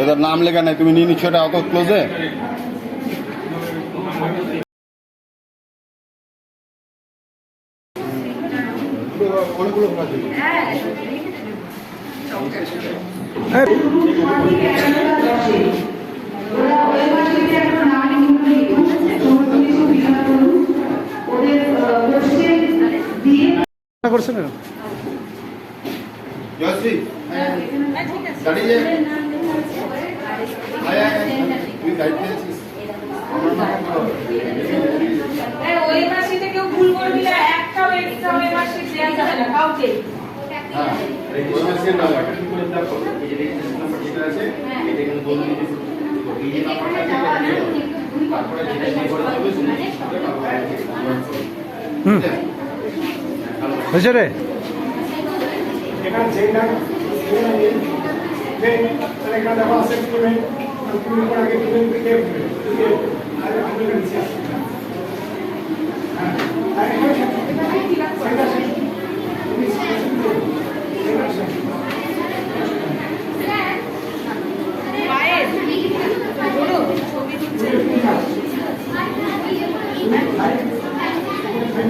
এদের নাম লেখা নাই তুমি নিয়ে নিচ্ছ এটা অত ক্লোজে করছেন না? জয়শ্রী হ্যাঁ ওই মাসে কি করে দেখো এই যে রেজিস্ট্রেশন নাম্বার যেটা আছে এটা এখানে বলে দিয়েছি এই যে নাম্বারটা আছে দিয়ে তারপরে যেটা দিয়ে করে দেবে তুমি হুম। হয়েছে রে। এখানে নাম এখানে দেখো আছে আগে আর আমি হ্যাঁ আর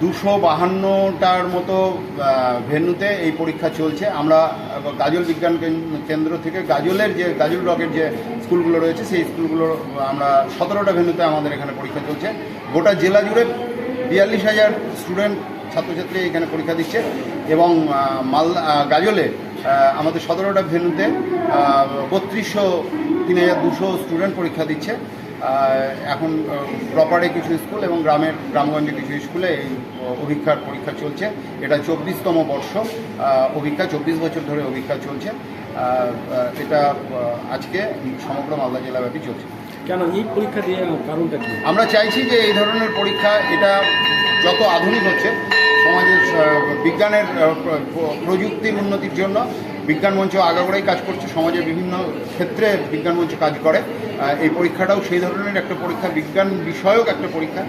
দুশো বাহান্নটার মতো ভেন্যুতে এই পরীক্ষা চলছে। আমরা গাজল বিজ্ঞান কেন- কেন্দ্র থেকে গাজলের যে গাজল ব্লকের যে স্কুলগুলো রয়েছে সেই স্কুলগুলোর আমরা সতেরোটা ভেন্যুতে আমাদের এখানে পরীক্ষা চলছে। গোটা জেলা জুড়ে বিয়াল্লিশ হাজার স্টুডেন্ট ছাত্রছাত্রী এখানে পরীক্ষা দিচ্ছে এবং আহ, মাল গাজলে আমাদের সতেরোটা ভেন্যুতে বত্রিশশো তিন হাজার দুশো স্টুডেন্ট পরীক্ষা দিচ্ছে। এখন প্রপারে কিছু স্কুল এবং গ্রামের গ্রামগঞ্জে কিছু স্কুলে এই অভিক্ষার পরীক্ষা চলছে। এটা চব্বিশতম বর্ষ অভিক্ষা চব্বিশ বছর ধরে অভিক্ষা চলছে। এটা আজকে সমগ্র মালদা জেলাব্যাপী চলছে। কেন এই পরীক্ষা দিয়ে কারণটা কি? আমরা চাইছি যে এই ধরনের পরীক্ষা এটা যত আধুনিক হচ্ছে সমাজের বিজ্ঞানের প্রযুক্তির উন্নতির জন্য বিজ্ঞান মঞ্চ আগাগোড়াই কাজ করছে, সমাজের বিভিন্ন ক্ষেত্রে বিজ্ঞান মঞ্চ কাজ করে। এই পরীক্ষাটাও সেই ধরনের একটা পরীক্ষা, বিজ্ঞান বিষয়ক একটা পরীক্ষা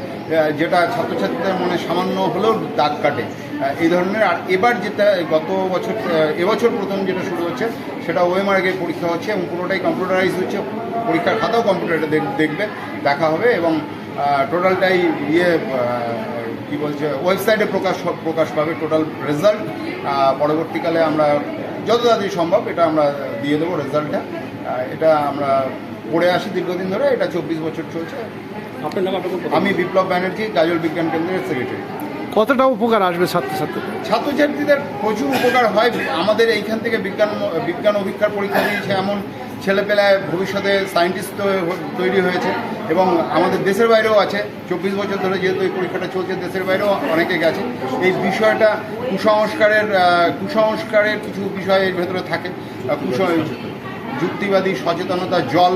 যেটা ছাত্রছাত্রীদের মনে সামান্য হলেও দাগ কাটে। এই ধরনের, আর এবার যেটা গত বছর এবছর প্রথম যেটা শুরু হচ্ছে, সেটা ওয়েমার্গে পরীক্ষা হচ্ছে এবং পুরোটাই কম্পিউটারাইজ হচ্ছে। পরীক্ষার খাতাও কম্পিউটারে দেখবে, দেখা হবে এবং টোটালটাই ইয়ে কি বলছে ওয়েবসাইটে প্রকাশ প্রকাশ পাবে টোটাল রেজাল্ট পরবর্তীকালে আমরা যত তাড়াতাড়ি সম্ভব এটা আমরা দিয়ে দেবো রেজাল্টটা। এটা আমরা পড়ে আসি দীর্ঘদিন ধরে এটা চব্বিশ বছর চলছে। আমি বিপ্লব ব্যানার্জি গাজল বিজ্ঞান কেন্দ্রের সেক্রেটারি কতটা উপকার আসবে ছাত্রছাত্রী ছাত্রছাত্রীদের প্রচুর উপকার হয়। আমাদের এইখান থেকে বিজ্ঞান বিজ্ঞান অভিজ্ঞার পরীক্ষা দিয়েছে এমন ছেলেপেলায় ভবিষ্যতে সায়েন্টিস্ট তৈরি হয়েছে এবং আমাদের দেশের বাইরেও আছে। চব্বিশ বছর ধরে যেহেতু এই পরীক্ষাটা চলছে, দেশের বাইরেও অনেকে গেছে। এই বিষয়টা কুসংস্কারের কুসংস্কারের কিছু বিষয় এর ভেতরে থাকে। যুক্তিবাদী সচেতনতা, জল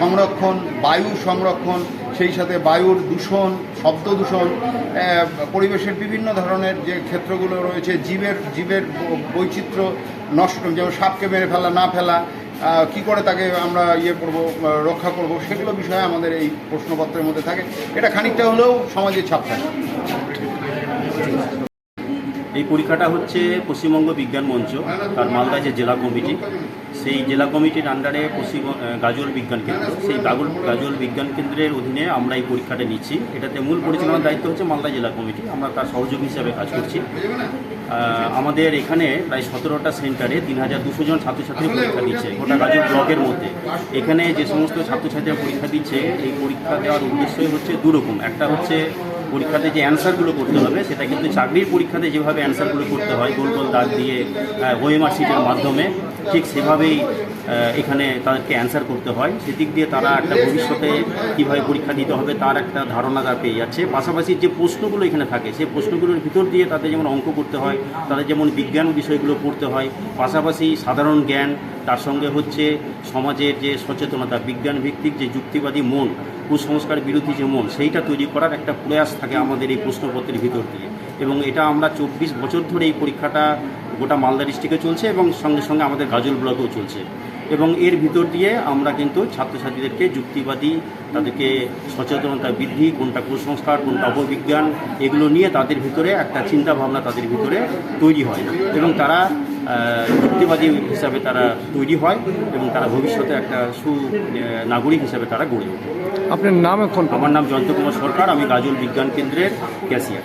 সংরক্ষণ, বায়ু সংরক্ষণ সেই সাথে বায়ুর দূষণ, শব্দ দূষণ পরিবেশের বিভিন্ন ধরনের যে ক্ষেত্রগুলো রয়েছে, জীবের জীবের বৈচিত্র্য নষ্ট, যেমন সাপকে মেরে ফেলা, না ফেলা কি করে তাকে আমরা ইয়ে করব রক্ষা করব, সেগুলো বিষয়ে আমাদের এই প্রশ্নপত্রের মধ্যে থাকে। এটা খানিকটা হলেও সমাজে ছাপ থাকে। এই পরীক্ষাটা হচ্ছে পশ্চিমবঙ্গ বিজ্ঞান মঞ্চ আর মালদা যে জেলা কমিটি। সেই জেলা কমিটির আন্ডারে পশ্চিম গাজল বিজ্ঞান কেন্দ্র। সেই গাজল গাজল বিজ্ঞান কেন্দ্রের অধীনে আমরা এই পরীক্ষাটা নিচ্ছি। এটাতে মূল পরিচালনার দায়িত্ব হচ্ছে মালদা জেলা কমিটি। আমরা তার সহযোগী হিসাবে কাজ করছি। আমাদের এখানে প্রায় সতেরোটা সেন্টারে তিন হাজার দুশো জন ছাত্রছাত্রী পরীক্ষা দিচ্ছে গোটা গাজল ব্লকের মধ্যে। এখানে যে সমস্ত ছাত্রছাত্রীরা পরীক্ষা দিচ্ছে, এই পরীক্ষা দেওয়ার উদ্দেশ্যই হচ্ছে দুরকম। একটা হচ্ছে পরীক্ষাতে যে অ্যান্সারগুলো করতে হবে, সেটা কিন্তু চাকরির পরীক্ষাতে যেভাবে অ্যান্সারগুলো করতে হয়, গোল গোল দাগ দিয়ে ওএমআর শিটের মাধ্যমে, ঠিক সেভাবেই এখানে তাদেরকে অ্যান্সার করতে হয়। সেদিক দিয়ে তারা একটা ভবিষ্যতে কীভাবে পরীক্ষা দিতে হবে, তার একটা ধারণা তারা পেয়ে যাচ্ছে। পাশাপাশি যে প্রশ্নগুলো এখানে থাকে, সেই প্রশ্নগুলোর ভিতর দিয়ে তাদের যেমন অঙ্ক করতে হয়, তাদের যেমন বিজ্ঞান বিষয়গুলো পড়তে হয়, পাশাপাশি সাধারণ জ্ঞান, তার সঙ্গে হচ্ছে সমাজের যে সচেতনতা বিজ্ঞান ভিত্তিক যে যুক্তিবাদী মন, কুসংস্কার বিরোধী যে মন, সেইটা তৈরি করার একটা প্রয়াস থাকে আমাদের এই প্রশ্নপত্রের ভিতর দিয়ে। এবং এটা আমরা চব্বিশ বছর ধরে এই পরীক্ষাটা গোটা মালদা ডিস্ট্রিক্টে চলছে এবং সঙ্গে সঙ্গে আমাদের গাজল ব্লকেও চলছে। এবং এর ভিতর দিয়ে আমরা কিন্তু ছাত্রছাত্রীদেরকে যুক্তিবাদী, তাদেরকে সচেতনতা বৃদ্ধি, কোনটা কুসংস্কার, কোনটা অপবিজ্ঞান, এগুলো নিয়ে তাদের ভিতরে একটা চিন্তা ভাবনা তাদের ভিতরে তৈরি হয়। এবং তারা যুক্তিবাদী হিসাবে তারা তৈরি হয় এবং তারা ভবিষ্যতে একটা সু নাগরিক হিসাবে তারা গড়ে ওঠে। আপনার নাম এখন? আমার নাম জয়ন্ত কুমার সরকার আমি গাজল বিজ্ঞান কেন্দ্রের ক্যাশিয়ার।